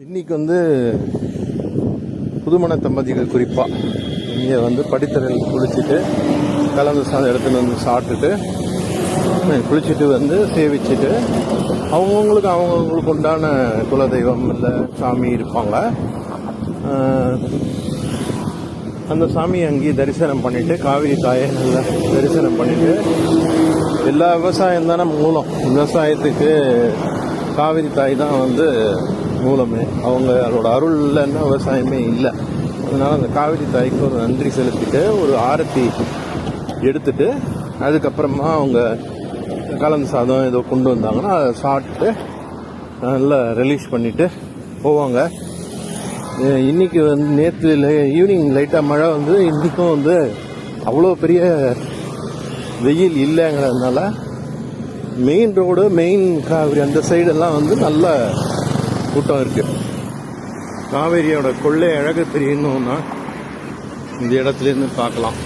இன்னைக்கு வந்து புதுமண தம்பதிகள் குறிப்பாக இங்கே வந்து படித்தரையில் குளிச்சுட்டு கலந்து சாதம் எடுத்துன்னு வந்து சாப்பிட்டுட்டு குளிச்சுட்டு வந்து சேவிச்சுட்டு அவங்கவுங்களுக்கு அவங்கவுங்களுக்கு உண்டான குலதெய்வம் இல்லை சாமி இருப்பாங்க. அந்த சாமியை அங்கேயே தரிசனம் பண்ணிவிட்டு காவிரி தாயை நல்லா தரிசனம் பண்ணிவிட்டு எல்லா விவசாயம் தானே மூலம். விவசாயத்துக்கு காவிரி தாய் தான் வந்து மூலமே அவங்க அருள் இல்லைன்னா விவசாயமே இல்லை. அதனால அந்த காவிரி தாய்க்கு ஒரு நன்றி செலுத்திட்டு ஒரு ஆரத்தி எடுத்துட்டு அதுக்கப்புறமா அவங்க கலந்து சாதம் ஏதோ கொண்டு வந்தாங்கன்னா அதை சாப்பிட்டு நல்லா ரிலீஸ் பண்ணிட்டு போவாங்க. இன்னைக்கு வந்து நேற்று ஈவினிங் லைட்டாக மழை வந்து இன்றைக்கும் வந்து அவ்வளோ பெரிய வெயில் இல்லைங்கிறதுனால மெயின் ரோடு மெயின் காவிரி அந்த சைடெல்லாம் வந்து நல்லா கூட்டம் இருக்கு. காவேரியோட கொள்ளை அழகு தெரியணும்னா இந்த இடத்துலேருந்து பார்க்கலாம்.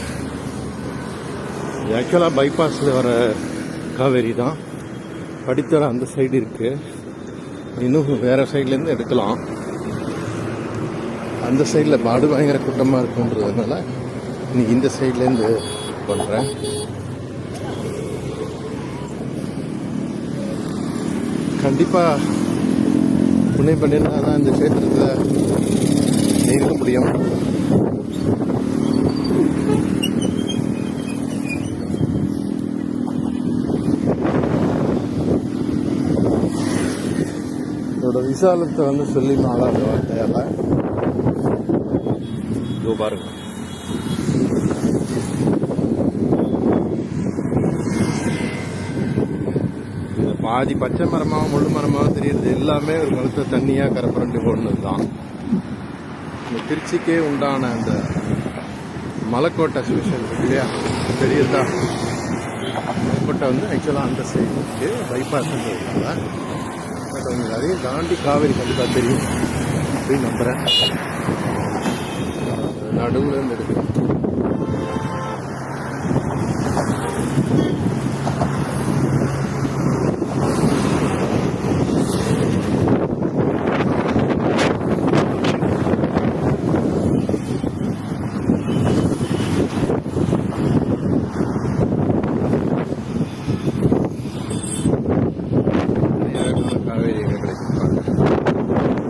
ஆக்சுவலாக பைபாஸில் வர காவேரி தான். படித்தர அந்த சைடு இருக்கு. இன்னும் வேற சைட்லேருந்து எடுக்கலாம். அந்த சைடில் பாடு பயங்கர கூட்டமாக இருக்குன்றதுனால இன்னைக்கு இந்த சைட்லேருந்து பண்ணுறேன் கண்டிப்பாக புண்ணியம் பண்ணியிருந்தால் தான் இந்த க்ஷேத்திரத்தில் இருக்க முடியும். இதோட விசாலத்தை வந்து சொல்லி மாளாத வார்த்தையால இதோ பாருங்க. பாதி பச்சை மரமாகவும் முள்ளு மரமாகவும் தெரியுது. எல்லாமே ஒரு மனுத்த தண்ணியாக கரப்புரண்டு போடணும் தான் இந்த திருச்சிக்கே உண்டான அந்த மலைக்கோட்டை ஸ்பெஷல் இருக்கு இல்லையா? தெரியுதா மலைக்கோட்டை வந்து ஆக்சுவலாக அந்த சைடு பைபாஸ் பைபாஸ்ன்றதுனால பட் உங்களுக்கு அதையும் தாண்டி காவேரி கண்டிப்பாக தெரியும் அப்படின்னு நம்புகிறேன் நடுவில் இருந்து எடுக்கிறேன் அழகான காவேரி எங்கே கிடைக்கும் பாருங்க.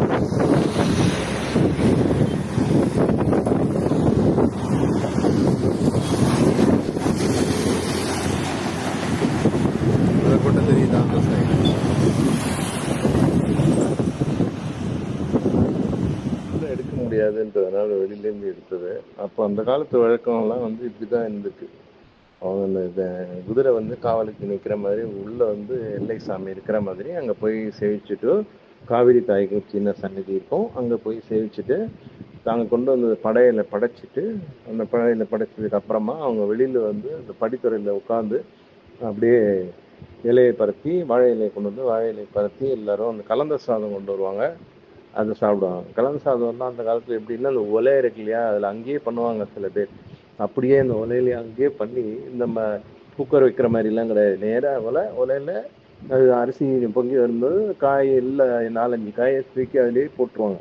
அதை போட்டு தெரியுதா அந்த சைடு உள்ள எடுக்க முடியாதுன்றதுனால வெளியிலேருந்து எடுத்தது. அப்போ அந்த காலத்து வழக்கம்லாம் வந்து இப்படி தான் இருந்துச்சு அவங்க அந்த குதிரை வந்து காவலுக்கு நிற்கிற மாதிரி உள்ள வந்து எல்லை சாமி இருக்கிற மாதிரி அங்கே போய் சேவிச்சுட்டு காவிரி தாய்க்கு சின்ன சன்னதி இருக்கும். அங்கே போய் சேவிச்சுட்டு தாங்க கொண்டு வந்த படையில படைச்சிட்டு அந்த படையில படைச்சதுக்கு அப்புறமா அவங்க வெளியில வந்து அந்த படித்துறையில் உட்காந்து அப்படியே இலையை பரத்தி வாழை இலையை கொண்டு வந்து வாழை இலையை பரத்தி எல்லாரும் அந்த கலந்த சாதம் கொண்டு வருவாங்க. அதை சாப்பிடுவாங்க. கலந்த சாதம்லாம் அந்த காலத்தில் எப்படின்னா அந்த ஒலை இருக்கு இல்லையா? அதில் அங்கேயே பண்ணுவாங்க சில பேர். அப்படியே அந்த ஒலையில அங்கேயே பண்ணி நம்ம குக்கர் வைக்கிற மாதிரிலாம் கிடையாது. நேராக ஒலை ஒலையில அது அரிசி பொங்கி வரும்போது காய் எல்லாம் நாலஞ்சு காயை தூக்கி அதிலேயே போட்டுருவாங்க.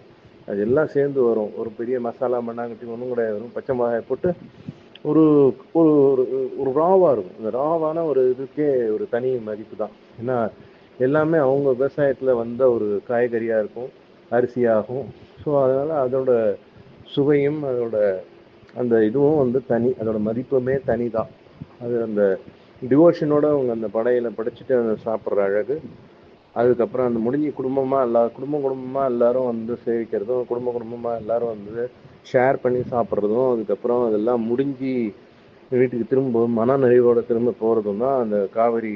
அது எல்லாம் சேர்ந்து வரும். ஒரு பெரிய மசாலா மண்ணாங்கட்டி ஒன்றும் கிடையாது. வரும் பச்சை மிளகாய் போட்டு ஒரு ஒரு ஒரு- ஒரு ராவாக இருக்கும். இந்த ராவான ஒரு இதுக்கே ஒரு தனி மதிப்பு தான். ஏன்னா எல்லாமே அவங்க விவசாயத்தில் வந்த ஒரு காய்கறியாக இருக்கும். அரிசியாகும். ஸோ அதனால் அதோட சுவையும் அதோட அந்த இதுவும் வந்து தனி அதோட மதிப்புமே தனி தான் அது அந்த டிவோஷனோட அவங்க அந்த படையில படைச்சிட்டு அதை சாப்பிட்ற அழகு. அதுக்கப்புறம் அந்த முடிஞ்சு குடும்பமாக எல்லா குடும்ப குடும்பமாக எல்லாரும் வந்து சேவிக்கிறதும் குடும்ப குடும்பமாக எல்லாரும் வந்து ஷேர் பண்ணி சாப்பிட்றதும் அதுக்கப்புறம் அதெல்லாம் முடிஞ்சு வீட்டுக்கு திரும்ப மன நிறைவோடு திரும்ப போகிறதும் தான் அந்த காவிரி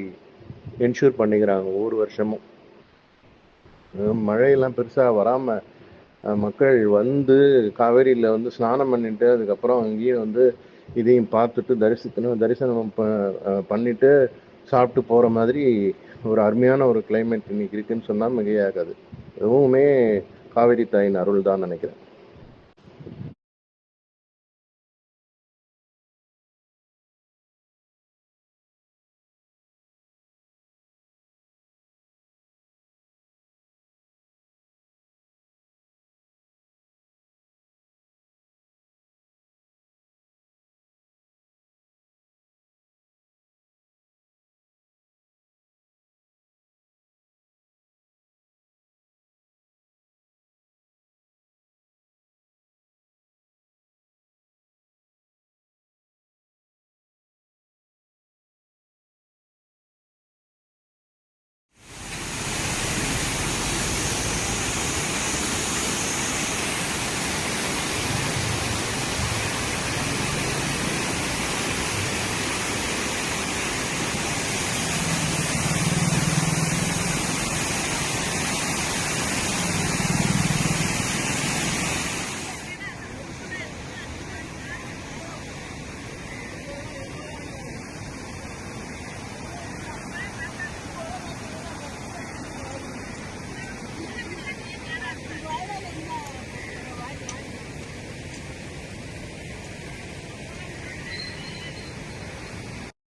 என்ஷூர் பண்ணிக்கிறாங்க ஒவ்வொரு வருஷமும். மழையெல்லாம் பெருசாக வராமல் மக்கள் வந்து காவேரியில் வந்து ஸ்நானம் பண்ணிட்டு அதுக்கப்புறம் அங்கேயே வந்து இதையும் பார்த்துட்டு தரிசிக்கணும் தரிசனம் ப பண்ணிட்டு சாப்பிட்டு போகிற மாதிரி ஒரு அருமையான ஒரு கிளைமேட் இன்னைக்கு இருக்குன்னு சொன்னால் மிகையாகாது. எதுவுமே காவேரி தாயின் அருள் தான் நினைக்கிறேன்.